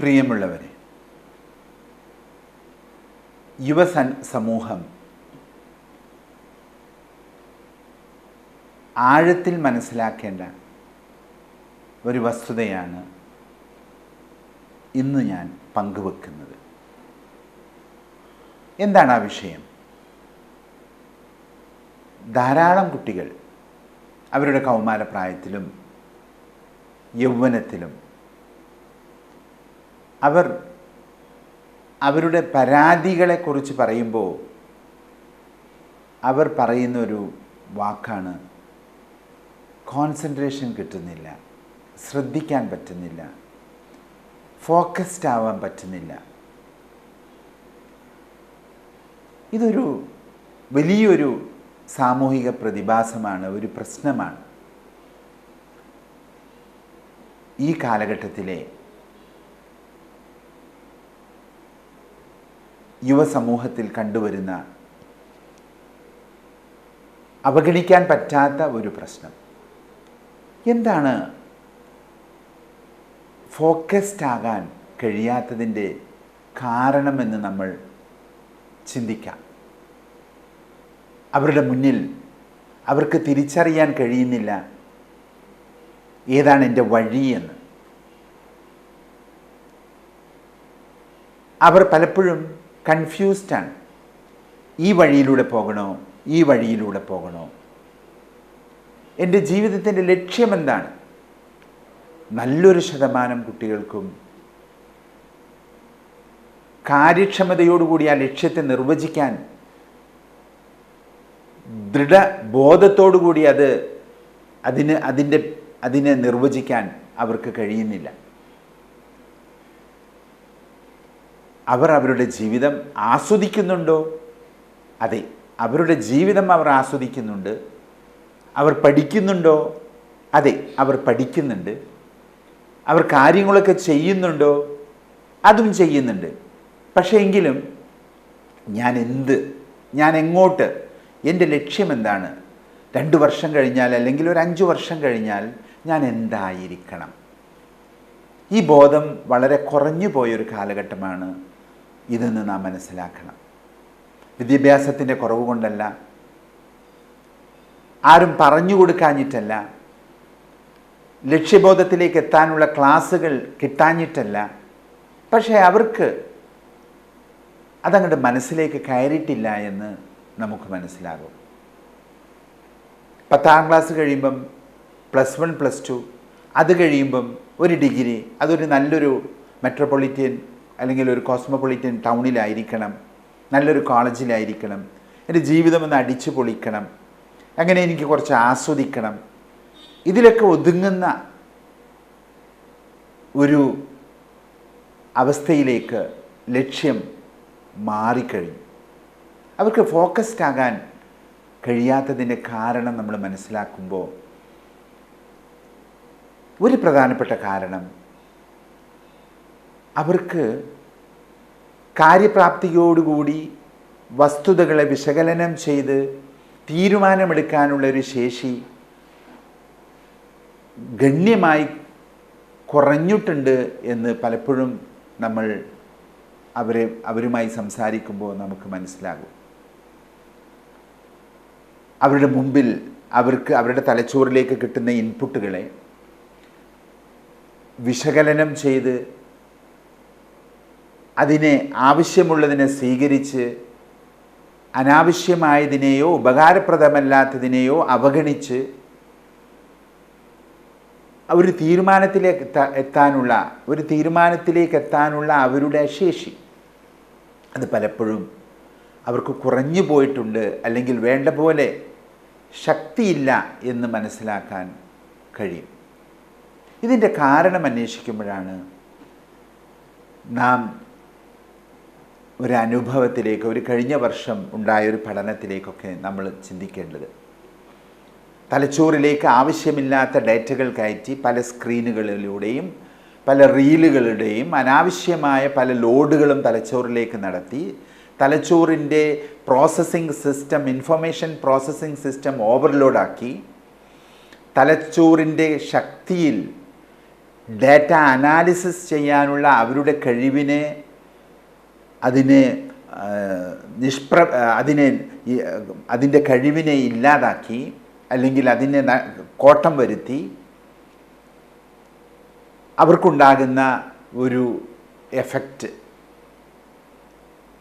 പ്രിയമുള്ളവരെ യുവസൻ സമൂഹം ആഴത്തിൽ മനസ്സിലാക്കേണ്ട ഒരു വസ്തുതയാണ് ഇന്ന് ഞാൻ പങ്കുവെക്കുന്നത്. എന്താണ് ആ വിഷയം? ധാരാളം കുട്ടികൾ അവരുടെ കൗമാരപ്രായത്തിലും യൗവനത്തിലും അവർ അവരുടെ പരാതികളെക്കുറിച്ച് പറയുമ്പോൾ അവർ പറയുന്നൊരു വാക്കാണ് കോൺസെൻട്രേഷൻ കിട്ടുന്നില്ല ശ്രദ്ധിക്കാൻ പറ്റുന്നില്ല ഫോക്കസ്ഡ് ആവാൻ പറ്റുന്നില്ല. ഇതൊരു വലിയൊരു സാമൂഹിക പ്രതിഭാസമാണ് ഒരു പ്രശ്നമാണ്. ഈ കാലഘട്ടത്തിലെ യുവസമൂഹത്തിൽ കണ്ടുവരുന്ന അവഗണിക്കാൻ പറ്റാത്ത ഒരു പ്രശ്നം. എന്താണ് ഫോക്കസ്ഡ് ആകാൻ കഴിയാത്തതിന്റെ കാരണമെന്ന് നമ്മൾ ചിന്തിക്കാം. അവരുടെ മുന്നിൽ അവർക്ക് തിരിച്ചറിയാൻ കഴിയുന്നില്ല ഏതാണ് എന്റെ വഴിയെന്ന് അവർ പലപ്പോഴും കൺഫ്യൂസ്ഡാണ് ഈ വഴിയിലൂടെ പോകണോ? ഈ വഴിയിലൂടെ പോകണോ? എന്റെ ജീവിതത്തിന്റെ ലക്ഷ്യമെന്താണ് നല്ലൊരു ശതമാനം കുട്ടികൾക്കും കാര്യക്ഷമതയോടുകൂടി ആ ലക്ഷ്യത്തെ നിർവചിക്കാൻ ദൃഢബോധത്തോടുകൂടി അത് അതിന് അതിന്റെ അതിനെ നിർവചിക്കാൻ അവർക്ക് കഴിയുന്നില്ല. അവർ അവരുടെ ജീവിതം ആസ്വദിക്കുന്നുണ്ടോ? അതെ അവരുടെ ജീവിതം അവർ ആസ്വദിക്കുന്നുണ്ട്. അവർ പഠിക്കുന്നുണ്ടോ? അതെ അവർ പഠിക്കുന്നുണ്ട്. അവർ കാര്യങ്ങളൊക്കെ ചെയ്യുന്നുണ്ടോ? അതും ചെയ്യുന്നുണ്ട്. പക്ഷേ എങ്കിലും ഞാൻ എന്ത് ഞാൻ എങ്ങോട്ട് എന്റെ ലക്ഷ്യം എന്താണ്? രണ്ട് വർഷം കഴിഞ്ഞാൽ അല്ലെങ്കിൽ ഒരു അഞ്ച് വർഷം കഴിഞ്ഞാൽ ഞാൻ എന്തായിരിക്കണം? ഈ ബോധം വളരെ കുറഞ്ഞു പോയൊരു കാലഘട്ടമാണ് ഇതെന്ന് നാം മനസ്സിലാക്കണം. വിദ്യാഭ്യാസത്തിന്റെ കുറവ് കൊണ്ടല്ല ആരും പറഞ്ഞു കൊടുക്കാഞ്ഞിട്ടല്ല ലക്ഷ്യബോധത്തിലേക്ക് എത്താനുള്ള ക്ലാസ്സുകൾ കിട്ടാഞ്ഞിട്ടല്ല പക്ഷേ അവർക്ക് അതങ്ങോട്ട് മനസ്സിലേക്ക് കയറിയിട്ടില്ല എന്ന് നമുക്ക് മനസ്സിലാകും. പത്താം ക്ലാസ് കഴിയുമ്പം പ്ലസ് വൺ പ്ലസ് ടു അത് കഴിയുമ്പം ഒരു ഡിഗ്രി അതൊരു നല്ലൊരു മെട്രോപൊളിറ്റൻ അല്ലെങ്കിൽ ഒരു കോസ്മോപൊളിറ്റൻ ടൗണിലായിരിക്കണം നല്ലൊരു കോളേജിലായിരിക്കണം എന്റെ ജീവിതം ഒന്ന് അടിച്ചു പൊളിക്കണം. അങ്ങനെ എനിക്ക് കുറച്ച് ആസ്വദിക്കണം. ഇതിലൊക്കെ ഒതുങ്ങുന്ന ഒരു അവസ്ഥയിലേക്ക് ലക്ഷ്യം മാറിക്കഴിഞ്ഞു. അവർക്ക് ഫോക്കസ്ഡ് ആകാൻ കഴിയാത്തതിന്റെ കാരണം നമ്മൾ മനസ്സിലാക്കുമ്പോൾ ഒരു പ്രധാനപ്പെട്ട കാരണം അവർക്ക് കാര്യപ്രാപ്തിയോടുകൂടി വസ്തുതകളെ വിശകലനം ചെയ്ത് തീരുമാനമെടുക്കാനുള്ളൊരു ശേഷി ഗണ്യമായി കുറഞ്ഞിട്ടുണ്ട് എന്ന് പലപ്പോഴും നമ്മൾ അവരെ അവരുമായി സംസാരിക്കുമ്പോൾ നമുക്ക് മനസ്സിലാകും. അവരുടെ മുമ്പിൽ അവർക്ക് അവരുടെ തലച്ചോറിലേക്ക് കിട്ടുന്ന ഇൻപുട്ടുകളെ വിശകലനം ചെയ്ത് അതിനെ ആവശ്യമുള്ളതിനെ സ്വീകരിച്ച് അനാവശ്യമായതിനെയോ ഉപകാരപ്രദമല്ലാത്തതിനെയോ അവഗണിച്ച് ഒരു തീരുമാനത്തിലേക്ക് എത്താനുള്ള ഒരു തീരുമാനത്തിലേക്ക് എത്താനുള്ള അവരുടെ ശേഷി. അത് പലപ്പോഴും അവർക്ക് കുറഞ്ഞു പോയിട്ടുണ്ട് അല്ലെങ്കിൽ വേണ്ട പോലെ ശക്തിയില്ല എന്ന് മനസ്സിലാക്കാൻ കഴിയും. ഇതിന്റെ കാരണം അന്വേഷിക്കുമ്പോഴാണ് നാം ഒരു അനുഭവത്തിലേക്ക് ഒരു കഴിഞ്ഞ വർഷം ഉണ്ടായ ഒരു പഠനത്തിലേക്കൊക്കെ നമ്മൾ ചിന്തിക്കേണ്ടത്. തലച്ചോറിലേക്ക് ആവശ്യമില്ലാത്ത ഡേറ്റകൾ കയറ്റി പല സ്ക്രീനുകളിലൂടെയും പല റീലുകളുടെയും അനാവശ്യമായ പല ലോഡുകളും തലച്ചോറിലേക്ക് നടത്തി തലച്ചോറിന്റെ processing system information processing system ഓവർലോഡാക്കി തലച്ചോറിന്റെ ശക്തിയിൽ ഡാറ്റ അനാലിസിസ് ചെയ്യാനുള്ള അവരുടെ കഴിവിനെ അതിനെ നിഷ്പ്ര അതിനെ അതിന്റെ കഴിവിനെ ഇല്ലാതാക്കി അല്ലെങ്കിൽ അതിനെ കോട്ടം വരുത്തി അവർക്കുണ്ടാകുന്ന ഒരു എഫക്റ്റ്.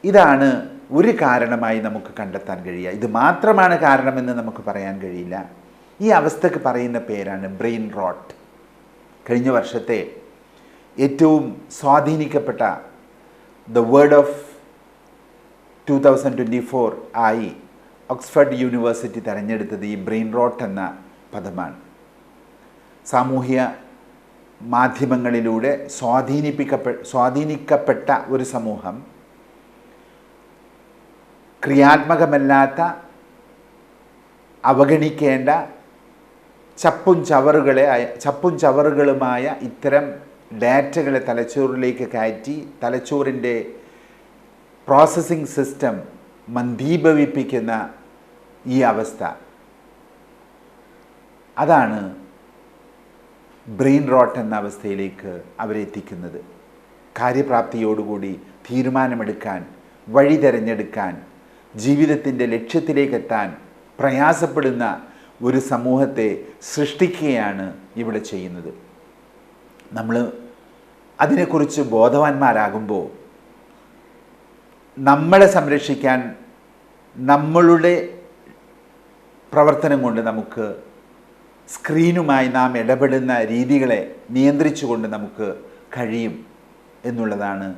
ഇതാണ് ഒരു കാരണമായി നമുക്ക് കണ്ടെത്താൻ കഴിയുക. ഇത് മാത്രമാണ് കാരണമെന്ന് നമുക്ക് പറയാൻ കഴിയില്ല. ഈ അവസ്ഥക്ക് പറയുന്ന പേരാണ് ബ്രെയിൻ റോട്ട്. കഴിഞ്ഞ വർഷത്തെ ഏറ്റവും സ്വാധീനിക്കപ്പെട്ട the word of two thousand twenty four ആയി ഓക്സ്ഫർഡ് യൂണിവേഴ്സിറ്റി തിരഞ്ഞെടുത്തത് ഈ ബ്രെയിൻ റോട്ട് എന്ന പദമാണ്. സാമൂഹ്യ മാധ്യമങ്ങളിലൂടെ സ്വാധീനിപ്പിക്കപ്പെ സ്വാധീനിക്കപ്പെട്ട ഒരു സമൂഹം ക്രിയാത്മകമല്ലാത്ത അവഗണിക്കേണ്ട ചപ്പും ചവറുകളെ ചപ്പും ചവറുകളുമായ ഇത്തരം ഡാറ്റകളെ തലച്ചോറിലേക്ക് കയറ്റി തലച്ചോറിന്റെ പ്രോസസ്സിംഗ് സിസ്റ്റം മന്ദീഭവിപ്പിക്കുന്ന ഈ അവസ്ഥ. അതാണ് ബ്രെയിൻ റോട്ട് എന്ന അവസ്ഥയിലേക്ക് അവരെത്തിക്കുന്നത് കാര്യപ്രാപ്തിയോടുകൂടി തീരുമാനമെടുക്കാൻ വഴി തിരഞ്ഞെടുക്കാൻ ജീവിതത്തിന്റെ ലക്ഷ്യത്തിലേക്കെത്താൻ പ്രയാസപ്പെടുന്ന ഒരു സമൂഹത്തെ സൃഷ്ടിക്കുകയാണ് ഇവിടെ ചെയ്യുന്നത്. നമ്മൾ അതിനെക്കുറിച്ച് ബോധവാന്മാരാകുമ്പോൾ നമ്മളെ സംരക്ഷിക്കാൻ നമ്മളുടെ പ്രവർത്തനം കൊണ്ട് നമുക്ക് സ്ക്രീനുമായി നാം ഇടപെടുന്ന രീതികളെ നിയന്ത്രിച്ചുകൊണ്ട് നമുക്ക് കഴിയും എന്നുള്ളതാണ്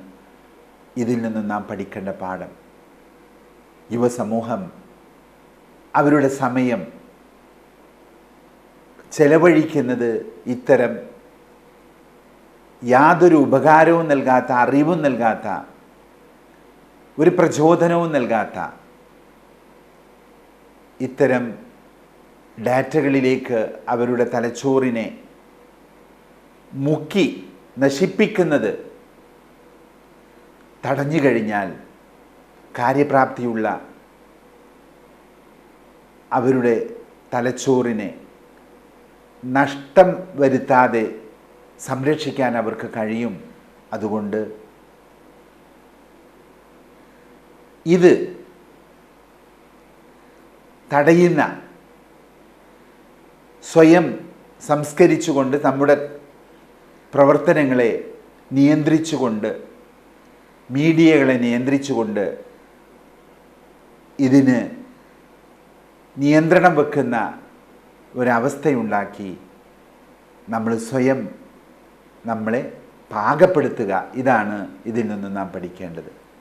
ഇതിൽ നിന്നും നാം പഠിക്കേണ്ട പാഠം. യുവസമൂഹം അവരുടെ സമയം ചെലവഴിക്കുന്നത് ഇത്തരം യാതൊരു ഉപകാരവും നൽകാത്ത അറിവും നൽകാത്ത ഒരു പ്രചോദനവും നൽകാത്ത ഇത്തരം ഡാറ്റകളിലേക്ക് അവരുടെ തലച്ചോറിനെ മുക്കി നശിപ്പിക്കുന്നത് തടഞ്ഞു കഴിഞ്ഞാൽ കാര്യപ്രാപ്തിയുള്ള അവരുടെ തലച്ചോറിനെ നഷ്ടം വരുത്താതെ സംരക്ഷിക്കാൻ അവർക്ക് കഴിയും. അതുകൊണ്ട് ഇത് തടയുന്ന സ്വയം സംസ്കരിച്ചുകൊണ്ട് നമ്മുടെ പ്രവർത്തനങ്ങളെ നിയന്ത്രിച്ചുകൊണ്ട് മീഡിയകളെ നിയന്ത്രിച്ചുകൊണ്ട് ഇതിന് നിയന്ത്രണം വെക്കുന്ന ഒരവസ്ഥയുണ്ടാക്കി നമ്മൾ സ്വയം നമ്മളെ പാകപ്പെടുത്തുക. ഇതാണ് ഇതിൽ നിന്ന് നാം പഠിക്കേണ്ടത്.